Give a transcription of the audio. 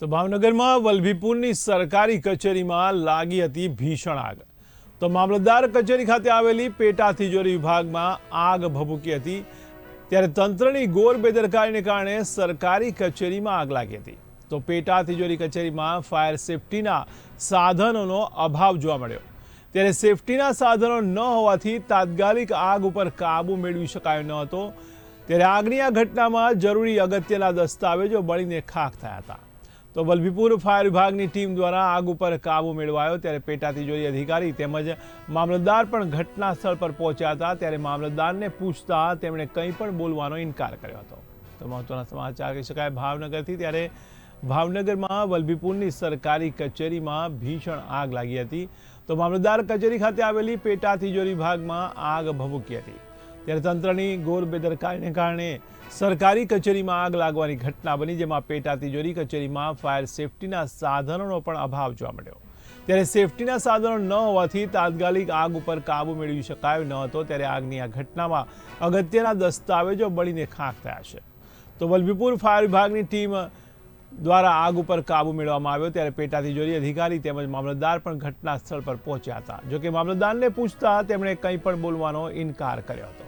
તો ભાવનગરમાં વલભીપુરની સરકારી કચેરીમાં લાગી હતી ભીષણ આગ. તો મામલતદાર કચેરી ખાતે આવેલી પેટા તિજોરી વિભાગમાં આગ ભભૂકી હતી. ત્યારે તંત્રની ગોર બેદરકારીને કારણે સરકારી કચેરીમાં આગ લાગી હતી. તો પેટા તિજોરી કચેરીમાં ફાયર સેફટીના સાધનોનો અભાવ જોવા મળ્યો. ત્યારે સેફટીના સાધનો ન હોવાથી તાત્કાલિક આગ ઉપર કાબૂ મેળવી શકાયો ન હતો. ત્યારે આગની આ ઘટનામાં જરૂરી અગત્યના દસ્તાવેજો બળીને ખાખ થયા હતા. તો વલભીપુર ફાયર વિભાગની ટીમ દ્વારા આગ ઉપર કાબુ મેળવાયો ત્યારે પેટા તિજોરી અધિકારી તેમજ મામલતદાર પણ ઘટના સ્થળ પર પહોંચ્યા હતા. ત્યારે મામલતદારને પૂછતા તેમણે કંઈ પણ બોલવાનો ઇનકાર કર્યો હતો. તો મહત્વના સમાચાર કહી શકાય, ભાવનગરથી ત્યારે ભાવનગરમાં વલભીપુરની સરકારી કચેરીમાં ભીષણ આગ લાગી હતી. તો મામલતદાર કચેરી ખાતે આવેલી પેટા તિજોરી વિભાગમાં આગ ભભૂકી હતી. ત્યારે તંત્રની ગોર બેદરકારીને કારણે સરકારી કચેરીમાં આગ લાગવાની ઘટના બની, જેમાં પેટા તિજોરી કચેરીમાં ફાયર સેફટીના સાધનોનો પણ અભાવ જોવા મળ્યો. ત્યારે સેફટીના સાધનો ન હોવાથી તાત્કાલિક આગ ઉપર કાબુ મેળવી શકાયો ન હતો. ત્યારે આગની આ ઘટનામાં અગત્યના દસ્તાવેજો બળીને ખાખ થયા છે. તો વલભીપુર ફાયર વિભાગની ટીમ દ્વારા આગ ઉપર કાબુ મેળવવામાં આવ્યો. ત્યારે પેટા તિજોરી અધિકારી તેમજ મામલતદાર પણ ઘટના સ્થળ પર પહોંચ્યા હતા. જોકે મામલતદારને પૂછતા તેમણે કંઈ પણ બોલવાનો ઇનકાર કર્યો હતો.